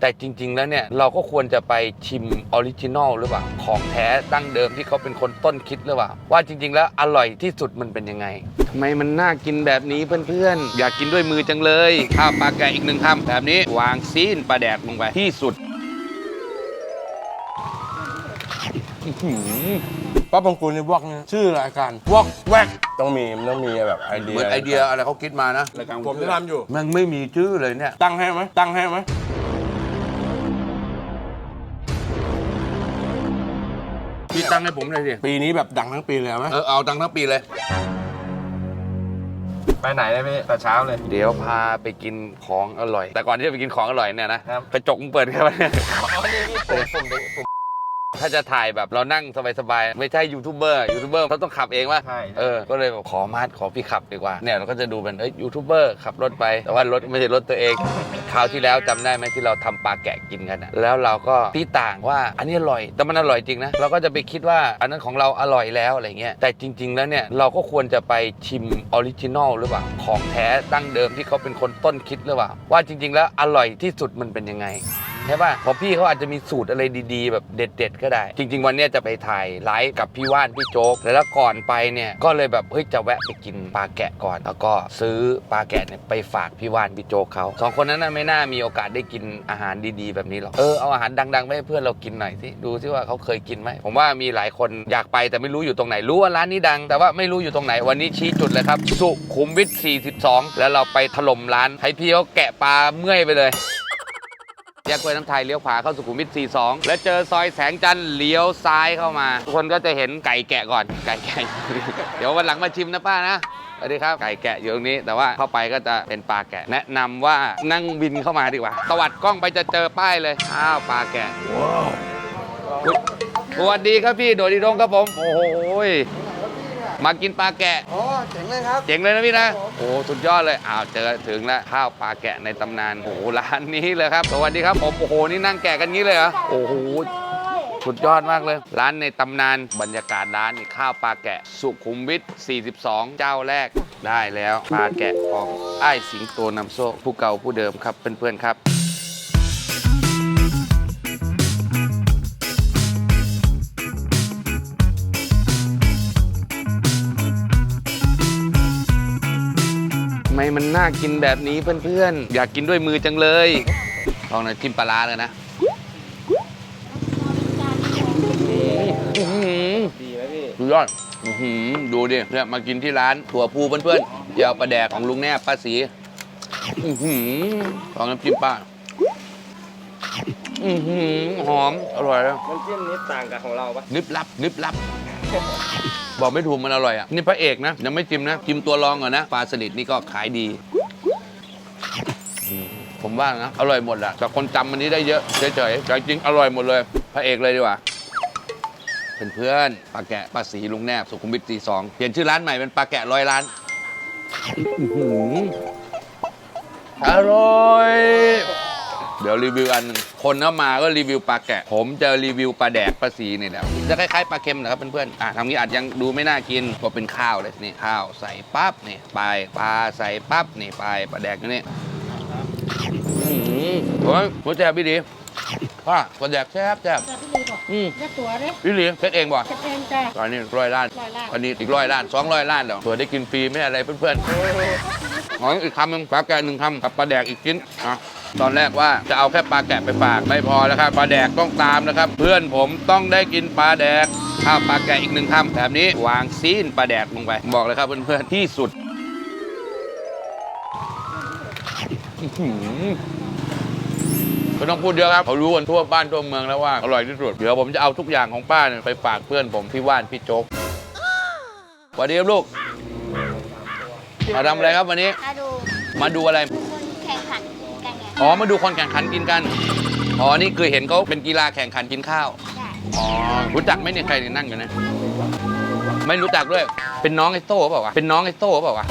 แต่จริง ๆ แล้วเนี่ย เราก็ควรจะไปชิมออริจินอลหรือเปล่า ของแท้ดั้งเดิมที่เขาเป็นคนต้นคิดหรือเปล่า ว่าจริง ๆ แล้วอร่อยที่สุดมันเป็นยังไงทำไมมันน่ากินแบบนี้เพื่อนๆ อยากกินด้วยมือจังเลย ข้าวปลาแกะอีกหนึ่งคำแบบนี้ วางซีนปลาแดกลงไปที่สุดอื้อหือป้าปังกูในวอกเนี่ยชื่อรายการวอกแวกต้องมีมันต้องมีแบบไอเดียเหมือนไอเดียอะไรเขาคิดมานะผมจะทำอยู่มันไม่มีชื่อเลยเนี่ย ตั้งให้ไหมตั้งให้ไหม ตั้งให้ผมเลยสิปีนี้แบบดังทั้งปีเลยเอาไหมเออเอาตังค์ทั้งปีเลย ไปไหนเลยพี่แต่เช้าเลย เดี๋ยวพาไปกินของอร่อย แต่ก่อนที่จะไปกินของอร่อยเนี่ยนะครับ กระจกมึงเปิดแค่ไหนยอ๋อนี่พี่ผมผมผม ถ้าจะถ่ายแบบเรานั่งสบายๆ ไม่ใช่ยูทูบเบอร์ยูทูบเบอร์เขาต้องขับเองว่าใช่ เออ ก็เลยบอกขอมาดขอพี่ขับดีกว่า เนี่ยเราก็จะดูเป็นเอ้ยยูทูบเบอร์ขับรถไป แต่ว่ารถไม่ใช่รถตัวเอง คราวที่แล้วจำได้ไหมที่เราทำปลาแกะกินกันอะแล้วเราก็ตีต่างว่าอันนี้อร่อย แต่มันอร่อยจริงนะ เราก็จะไปคิดว่าอันนั้นของเราอร่อยแล้วอะไรเงี้ย แต่จริง ๆ แล้วเนี่ยเราก็ควรจะไปชิมออริจินอลหรือเปล่า ของแท้ดั้งเดิมที่เขาเป็นคนต้นคิดหรือเปล่า ว่าจริง ๆ แล้วอร่อยที่สุดมันเป็นยังไง ใช่ป่ะเพราะพี่เขาอาจจะมีสูตรอะไรดีๆ แบบเด็ด ๆ ก็ได้ จริง ๆ วันเนี้ยจะไปถ่ายไลฟ์กับพี่ว่านพี่โจ๊กแล้วก่อนไปเนี่ยก็เลยแบบเฮ้ยจะแวะไปกินปลาแกะก่อน แล้วก็ซื้อปลาแกะเนี่ยไปฝากพี่ว่านพี่โจ๊กเขาสองคนนั้นน่ะไม่น่ามีโอกาสได้กินอาหารดีๆ แบบนี้หรอกเออเอาอาหารดังๆไปให้เพื่อนเรากินหน่อยสิดูซิว่าเขาเคยกินไหมผมว่ามีหลายคนอยากไปแต่ไม่รู้อยู่ตรงไหนรู้ว่าร้านนี้ดัง แต่ว่าไม่รู้อยู่ตรงไหนวันนี้ชี้จุดเลยครับสุขุมวิท42 แล้วเราไปถล่มร้านให้พี่เขาแกะปลาเมื่อยไปเลย แยกกล้วยน้ำไทยเลี้ยวขวาเข้าสุขุมวิท 42 แล้วเจอซอยแสงจันทร์เลี้ยวซ้ายเข้ามา ทุกคนก็จะเห็นไก่แกะก่อน ไก่แกะ เดี๋ยววันหลังมาชิมนะป้านะ สวัสดีครับ ไก่แกะอยู่ตรงนี้ แต่ว่าเข้าไปก็จะเป็นปลาแกะ แนะนำว่านั่งบินเข้ามาดีกว่า ตวัดกล้องไปจะเจอป้ายเลย อ้าวปลาแกะว้าวสวัสดีครับพี่โดดดีดงครับผม โอ้โหย มากินปลาแกะ อ๋อเจ๋งเลยครับ เจ๋งเลยนะพี่นะ โอ้สุดยอดเลย อ้าวเจอถึงแล้วข้าวปลาแกะในตำนาน โอ้โหร้านนี้เลยครับ สวัสดีครับผมโอ้โห นี่นั่งแกะกันงี้เลยเหรอ โอ้โห สุดยอดมากเลย ร้านในตำนาน บรรยากาศร้านนี่ข้าวปลาแกะ สุขุมวิท 42 เจ้าแรก ได้แล้ว ปลาแกะของไอ้ายสิงโตนำโซ่ผู้เก่าผู้เดิมครับเพื่อนๆครับ ไมมันน่ากินแบบนี้เพื่อนๆ อยากกินด้วยมือจังเลยลองหน่อยจิ้มปลาร้าเลยนะอื้อหือดีไหมพี่ สุดยอดอื้อหือดูดิเนี่ยมากินที่ร้านถั่วพูเพื่อนๆเดี๋ยวปลาแดกของลุงแนบป้าสีอื้อหือลองน้ำจิ้มป้าอือหือหอม อร่อยแล้วน้ำจิ้มนี้ต่างกับของเราปะนึบลับนึบลับ บอกไม่ถูกมันอร่อยอะ นี่พระเอกนะ ยังไม่จิ้มนะจิ้มตัวรองก่อนนะปลาสลิดนี่ก็ขายดี ผมว่านะ อร่อยหมดอะแต่คนจำมันนี้ได้เยอะเฉยๆแต่จริงๆอร่อยหมดเลย พระเอกเลยดีกว่าเพื่อนๆปลาแกะปลาสีลุงแนบสุขุมวิทตีสองเปลี่ยนชื่อร้านใหม่เป็นปลาแกะร้อยล้านอื้อหืออร่อย เดี๋ยวรีวิวอันหนึ่ง คนเข้ามาก็รีวิวปลาแกะ ผมจะรีวิวปลาแดกปลาสีนี่แหละจะคล้ายๆปลาเค็มนะครับเพื่อนๆอะทำนี้อาจยังดูไม่น่ากินก็เป็นข้าวเลยนี่ข้าวใส่ปั๊บนี่ไปปลาใส่ปั๊บนี่ไปปลาแดกอยู่นี่อื้อหือโอ้ยหัวแจบพี่ดีป้าปลาแดกแซ่บแซ่บจ้ะพี่ลีบอกอืมแค่ตัวเด้พี่ลีเพ็ดเองบ่จะเป็นจ้ะ ตอนนี้ร้อยล้านร้อยล้านอันนี้อีกร้อยล้านสองร้อยล้านเดี๋ยวเผื่อได้กินฟรีไม่อะไรเพื่อนๆขออีกคำหนึ่งปลาแกะหนึ่งคำกับปลาแดกอีกชิ้นอะ ตอนแรกว่าจะเอาแค่ปลาแกะไปฝากไม่พอแล้วครับปลาแดกต้องตามนะครับ เพื่อนผมต้องได้กินปลาแดกข้าวปลาแกะอีกหนึ่งคำแบบนี้วางซีนปลาแดกลงไป บอกเลยครับเพื่อนๆที่สุดอื้อหือไม่ต้องพูดเยอะครับเขารู้กันทั่วบ้านทั่วเมืองแล้วว่าอร่อยที่สุด เดี๋ยวผมจะเอาทุกอย่างของป้าเนี่ยไปฝากเพื่อนผมพี่ว่านพี่โจ๊กสวัสดีครับลูกมาทำอะไรครับวันนี้ มาดู มาดูอะไร อ๋อ มาดูคนแข่งขันกินกัน อ๋อ นี่คือเห็นเขาเป็นกีฬาแข่งขันกินข้าวใช่อ๋อ รู้จักไหมเนี่ยใครเนี่ยนั่งอยู่นะไม่รู้จักด้วย เป็นน้องไอ้โต้เปล่าวะ เป็นน้องไอ้โต้เปล่าวะ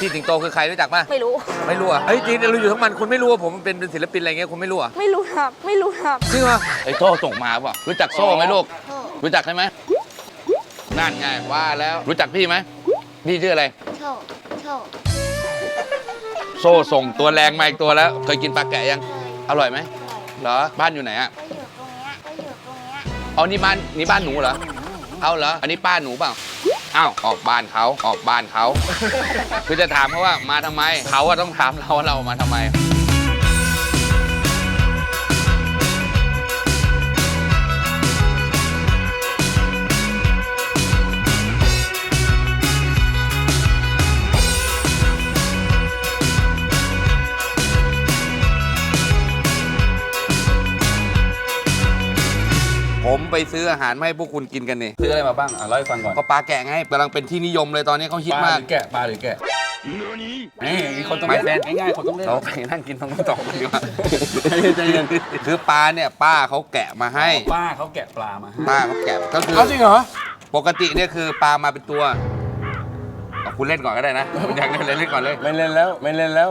พี่สิงโตคือใครรู้จักป่ะไม่รู้ ไม่รู้อะเฮ้ยจริงๆเราอยู่ทั้งมันคุณไม่รู้ว่าผมเป็นเป็นศิลปินอะไรเงี้ยคุณไม่รู้อะไม่รู้ครับ ไม่รู้ครับจริงเหรอไอ้โต้ส่งมาเปล่ารู้จักโซ่ไหมลูกโทษรู้จักใช่ไหมนั่นไงว่าแล้วรู้จักพี่ไหมพี่ชื่ออะไรโทษโทษ โซ่ส่งตัวแรงมาอีกตัวแล้ว เคยกินปลาแกะยังเคยอร่อยไหมอร่อยเหรอ บ้านอยู่ไหนอะก็อยู่ตรงเนี้ยก็อยู่ตรงเนี้ยเอานี่บ้านนี่บ้านหนูเหรอ เอาเหรอ อันนี้ป้าหนูเปล่าอ้าวออกบ้านเขาออกบ้านเขา คือจะถามเขาว่ามาทำไม เขาอะต้องถามเราว่าเรามาทำไม ไปซื้ออาหารมาให้พวกคุณกินกันนี่ซื้ออะไรมาบ้างอะเล่าให้ฟังก่อนก็ปลาแกะไงกำลังเป็นที่นิยมเลยตอนนี้เขาฮิตปลาหมากรือแกะปลาหรือแกะนี่มีคนต้องไม่เล่นเป็นง่ายๆคนต้องเล่นเราไปนั่งกินตรงนู้นต่อดีกว่าใจเย็นคือปลาเนี่ยป้าเขาแกะมาให้ป้าเขาแกะปลามาให้ป้าเขาแกะก็คือเอาจริงเหรอปกติเนี่ยคือปลามาเป็นตัวเอาคุณเล่นก่อนก็ได้นะคุณอยากเล่นอะไรเล่นก่อนเลยไม่เล่นแล้วไม่เล่นแล้ว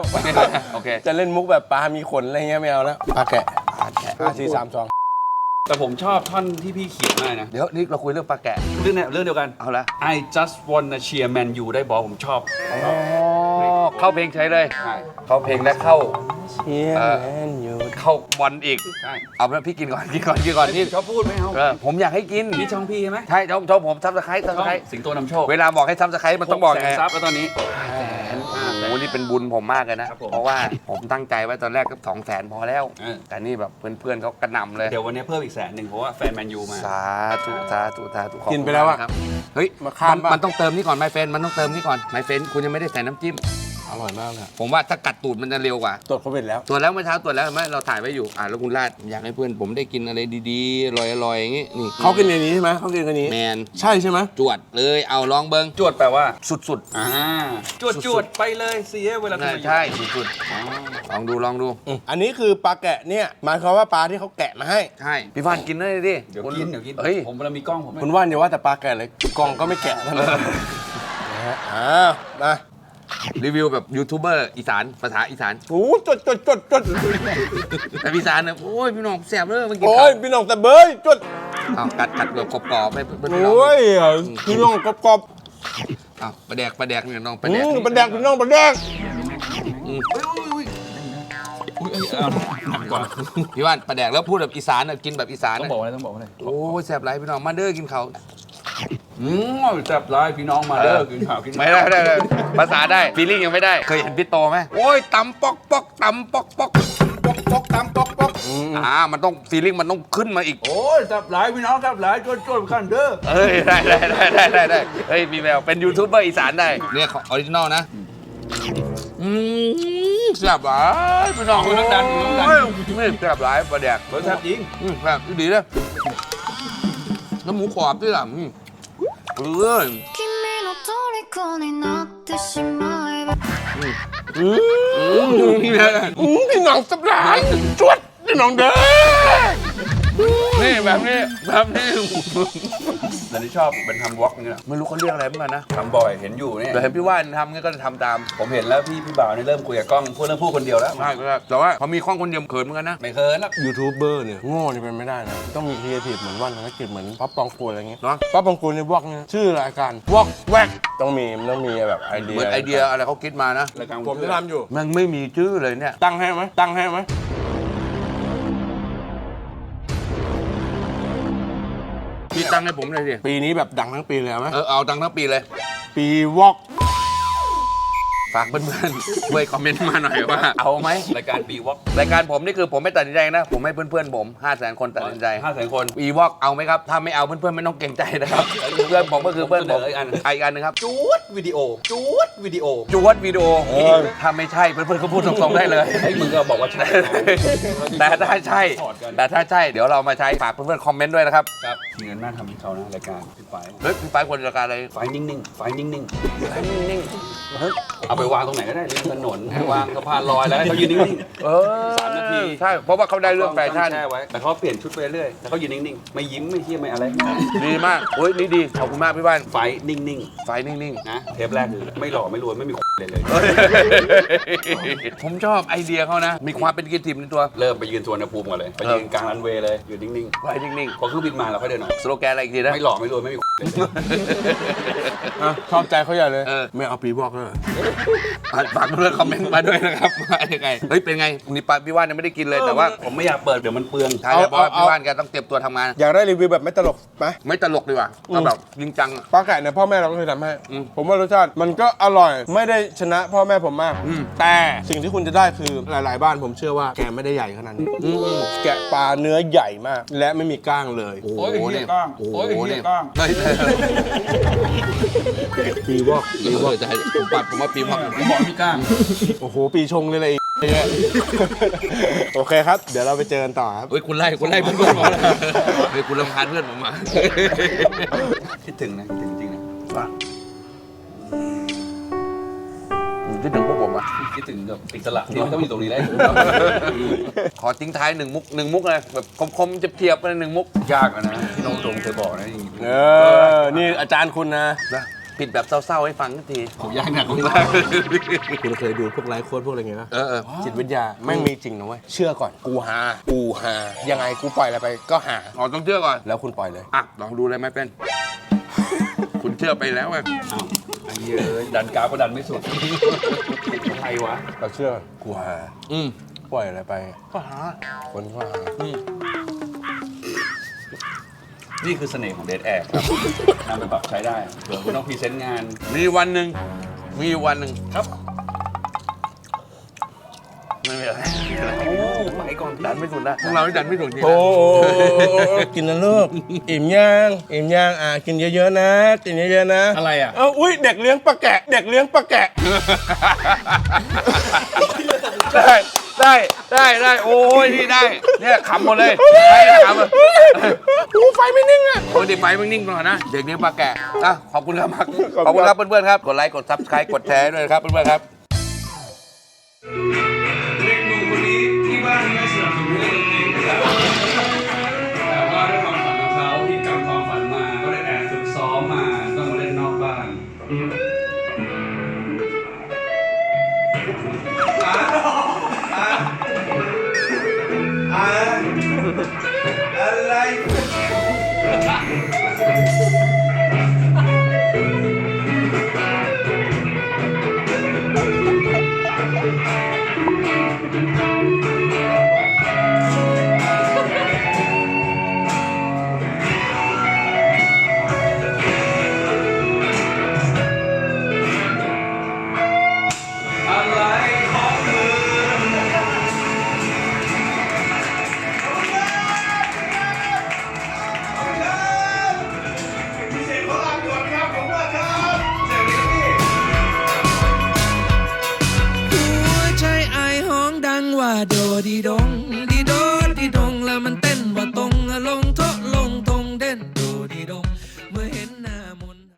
โอเคจะเล่นมุกแบบปลา มีขนอะไรเงี้ยไม่เอาแล้วปลาแกะปลาแกะห้าสี่สามสอง แต่ผมชอบท่อนที่พี่เขียนมากนะ เดี๋ยวนี่เราคุยเรื่องปลาแกะ เรื่องเนี้ยเรื่องเดียวกัน เอาละ I just wanna cheer Man U ได้บอลผมชอบ อ๋อ เข้าเพลงใช้เลย ใช่ เข้าเพลงและเข้า เชียร์เออแมนยูเข้าบอลอีก ใช่เอาละพี่กินก่อน กินก่อน กินก่อนนี่ชอบพูดไหมเอาเออผมอยากให้กินนี่ช่องพี่ใช่ไหมใช่ชอบชอบผมซับสไครต์ซับสช่องไครต์สิงโตนำโชค เวลาบอกให้ซับสไครต์มันต้องบอกหแสไงนซับแล้วตอนนี้โอ้ โหนี่เป็นบุญผมมากเลยนะ ครับผมเพราะว่าผมตั้งใจไว้ตอนแรกก็สองแสนพอแล้ว เออ แต่นี่แบบเพื่อนๆเขากระหน่ำเลย เดี๋ยววันนี้เพิ่มอีกแสนหนึ่งเพราะว่าแฟนแมนยูมา สาธุสาธุสาธุขอบคุณกินไปแล้วอะครับเฮ้ยมาข้ามนปะมันต้องเติมนี่ก่อนไมเฟนมันต้องเติมนี่ก่อนไมเฟนคุณยังไม่ได้ใส่น้ำจิ้ม อร่อยมากเลยผมว่าถ้ากัดตูดมันจะเร็วกว่าตรวจโควิดแล้ว ตรวจแล้วเมื่อเช้าตรวจแล้วเห็นไหมเราถ่ายไว้อยู่อ่าแล้วคุณลาดอยากให้เพื่อนผมได้กินอะไรดีๆอร่อยๆอย่างงี้นี่เขากินในนี้ใช่ไหมเขากินในนี้ แมนใช่ใช่ไหมจวดเลยเอาลองเบิงจวดแปลว่าสุดอ่าจวดจวดไปเลยเสียเวลาๆทำน่าไมใช่สุดๆลองดูลองดูอืมอันนี้คือปลาแกะเนี่ยหมายความว่าปลาที่เขาแกะมาให้ ใช่พี่ฟานกินได้ดิเดี๋ยวกินเดี๋ยวกินเฮ้ยผมเวลามีกล้องผม คุณว่านอย่าว่าแต่ปลาแกะเลยกล่องก็ไม่แกะเท่านั้นนะฮะอ้าวมา รีวิวแบบยูทูบเบอร์อีสานภาษาอีสานโอ้จดจดจดจดแต่อีสานเนี่ยโอ้ยพี่น้องแสบเลยมันกินโอ้ข้าวยพี่น้องแต่เบยจดอ้าวกัดกัดแบบกรอบๆให้เพื่อนๆโอ้ยพี่น้องกรอบกรอบอ้าวปลาแดกปลาแดกเนี่ยน้องปปลาแดกปลาแดกพี่น้องปลาแดกอืมอุ้ยเอ้ยเอาหนักกว่าพี่ว่านปลาแดกแล้วพูดแบบอีสานน่ะกินแบบอีสานต้องน่ะบอกอะไรต้องบอกอะไรโอ้ยแสบไรพี่น้องมาเด้อกินข้าว อืมแซ่บร้ายพี่น้องมาเด้อกินข้าวกินไม่ได้ไม่ได้ไม่ได้ภาษาได้ฟีลิ่งยังไม่ได้เคยเห็นพี่โตไหมโอ้ยตำปอกปอกตำปอกปอกปอกปอกตำปอกปอกอ่ามันต้องฟีลิ่งมันต้องขึ้นมาอีก โอ้ยแซ่บร้ายพี่น้องแซ่บร้ายจวดจวดกันเด้อเอ้ยได้ได้ได้ได้ได้ได้เฮ้ยมีแววเป็นยูทูบเบอร์อีสานได้เนี่ยของออริจินอลนะอืมแซ่บหลายพี่น้องคุณต้องดันคุณต้องดันโอ้ยนี่แซ่บหลายปลาแดกรสชาติจริงอืมแบบดีเลยแล้วหมูกรอบด้วยล่ะอืม เอ้ยอืมพี่น้องสับหลายชวดพี่น้องเด้อ นี่แบบนี้แบบนี้แต่ที่ชอบเป็นทำวอล์กเนี่ยไม่รู้เขาเรียกอะไรเหมือนกันนะทำบ่อยเห็นอยู่เนี่ยแต่เห็นพี่ว่านทำงั้นก็จะทำตามผมเห็นแล้วพี่พี่บ่าวนี่เริ่มคุยกับกล้องพูดเรื่องพูดคนเดียวแล้วใช่ครับแต่ว่าพอมีข้องคนเดียวเขินเหมือนกันนะไม่เคินแล้วยูทูบเบอร์เนี่ยโง่นี่เป็นไม่ได้นะต้องมีครีเอทีฟเหมือนว่านธนกิจเหมือนป๊อปปองกูลอะไรเงี้ยเนาะป๊อปปองกูลในวอกเนี่ยชื่อรายการวอกแวกต้องมีมันต้องมีแบบไอเดียเหมือนไอเดียอะไรเขาคิดมานะรายการผมจะทำอยู่มันไม่มีชื่อเลยเนี่ยตั้งให้ไหมตั้งให้ไหม ตั้งให้ผมเลยสิปีนี้แบบดังทั้งปีเลยเอาไหมเออเอาตังค์ทั้งปีเลย ปีวอก ฝากเพื่อนๆช่วยคอมเมนต์มาหน่อยว่า เอาไหมรายการบีวอล์กรายการผมนี่คือผมไม่ตัดสินใจนะ ผมให้เพื่อนๆผม5 0 0 0 0 0 คนตัดสินใจห้าแสนคนอีวอกเอาไหมครับ ถ้าไม่เอาเพื่อนๆไม่ต้องเกรงใจนะครับ เพื่อนผมก็คือเพื่อนผมผมเสนออีกอันอะอีกอันหนึงครับจวดวิดีโอจวดวิดีโอจวดวิดีโอถ้าไม่ใช่เพื่อนๆก็พูดตรงๆได้เลยไอ้มึงก็บอกว่าใช่แต่ถ้าใช่ถอดกันแต่ถ้าใช่เดี๋ยวเรามาใช้ฝากเพื่อนๆคอมเมนต์ด้วยนะครับครับมีเงินน่าทำให้เขานะรายการพี่ไฟเฮ้ยพี่ไปควรจะการอะไรไฟนิ่งๆไฟนิ่งๆเอาไปวางตรงไหนก็ได้ริมถนนวางสะพานลอยแล้วให้เขายืนนิ่ง เออสามนาที ใช่ เพราะว่าเขาๆได้เรื่องแฟชั่นแช่ไว้แต่เขาเปลี่ยนชุดไปเรื่อยแต่เขายืนนิ่งๆ ไม่ยิ้มไม่เที่ยไม่อะไร ดีมากโอ้ยนี่ดี ขอบคุณมากพี่บ้านไฟนิ่งไฟนิ่ง ๆ นะ เทปแรกคือไม่หล่อไม่รวยไม่มีเลยเลย ๆ ผมชอบไอเดียเขานะ มีความเป็นกิทีมในตัว เริ่มไปยืนสวนภูมิก่อนเลย ไปยืนกลางรันเวย์เลยยืนนิ่งไฟนิ่งๆพอเครื่องบินมาเราค่อยเดินออกๆสโลแกนอะไรอีกทีนะ ไม่หล่อไม่รวยไม่มีเลยอะชอบใจเขาใหญ่เลย เออ ไม่เอาปีวอกเลยเหรอฝากเพื่อนๆคอมเมนต์มาด้วยนะครับว่ายังไง เฮ้ย เป็นไงนี่ปลาพี่ว่านยังไม่ได้กินเลย แต่ว่าผมไม่อยากเปิดเดี๋ยวมันเปลืองใช่เพราะว่าพี่ว่านแกต้องเตรียมตัวทำงาน อยากได้รีวิวแบบไม่ตลกไหมไม่ตลกดีกว่าก็แบบจริงจังอะปลาไก่เนี่ยพ่อแม่เราก็เคยทำให้ อืมผมว่ารสชาติมันก็อร่อยไม่ได้ชนะพ่อแม่ผมมาก อืม แต่สิ่งที่คุณจะได้คือหลาย ๆ บ้านผมเชื่อว่าแกไม่ได้ใหญ่ขนาดนี้อืมแกะปลาเนื้อใหญ่มาก และไม่มีก้างเลย โอ้โอ้ยโหเหี้นี่ยกล้างโอ้โหโอ้ยเหี้ยนี่กล้างเฮ้ย ปีวอกปีวอกจะให้ผมปัดผมว่าปีวอกผมบอกพี่กล้างโอ้โห ปีชงเลยเลยไอ้เนี่ยโอเคครับ เดี๋ยวเราไปเจอกันต่อครับเฮ้ยคุณไล่คุณไล่เพื่อนๆผมแล้วเฮ้ยคุณรำคาญเพื่อนผมมาคิดถึงนะคิดถึงจริงนะคิดถึงพวกผมอะคิดถึงแบบอิสระที่ไม่ต้องอยู่ตรงนี้แล้วขอทิ้งท้ายหนึ่งมุกหนึ่งมุกเลยแบบคมๆจะเทียบๆไปหนึ่งมุกยากอะนะที่น้องตรงเคยบอกนะจริงเออนี่อาจารย์คุณนะนะ ผิดแบบเศร้าๆให้ฟังสักที ผมยากหนักผมคุณเคยดูพวกไลฟ์โค้ดพวกอะไรเงี้ยปะเออเออจิตวิทยาแม่งมีจริงนะเว้ย เชื่อก่อน กูหา กูหา ยังไงกูปล่อยอะไรไปก็หาขอต้องเชื่อก่อน แล้วคุณปล่อยเลย อะ ลองดูเลยไหมเป็น คุณเชื่อไปแล้วไงอ้าวไอ้เหี้ยเอ้ยดันกราฟก็ดันไม่สุดใครวะ เราเชื่อก่อนกูหา อืมปล่อยอะไรไป ก็หา คนก็หาอืม นี่คือเสน่ห์ของเดทแอบครับนำไปปรับใช้ได้เผื่อคุณต้องพรีเซนต์งาน มีวันหนึ่งมีวันหนึ่งครับไม่มีอะไรโอ้ไปก่อนดันไม่สุดนะพวกเราที่ดันไม่สุดจริงโอ้นะโหกินนะลูก อิ่มย่าง อิ่มย่างอ่ากินเยอะๆนะ กินเยอะๆนะอะไรอะ เอ้าอุ้ยเด็กเลี้ยงปลาแกะ เด็กเลี้ยงปลาแกะ ได้ ได้ได้ได้โอ้ยนี่ได้เนี่ยขำหมดเลยใช่ขำอะอู้ไฟไม่นิ่งอะโอ้ยเด็กไม้มึงนิ่งก่อนนะเด็กเลี้ยงปลาแกะอะขอบคุณครับมักขอบคุณขอบคุณครับเพื่อนๆครับกดไลค์กดซับสไครต์กดแชร์ด้วยนะครับเพื่อนๆครับ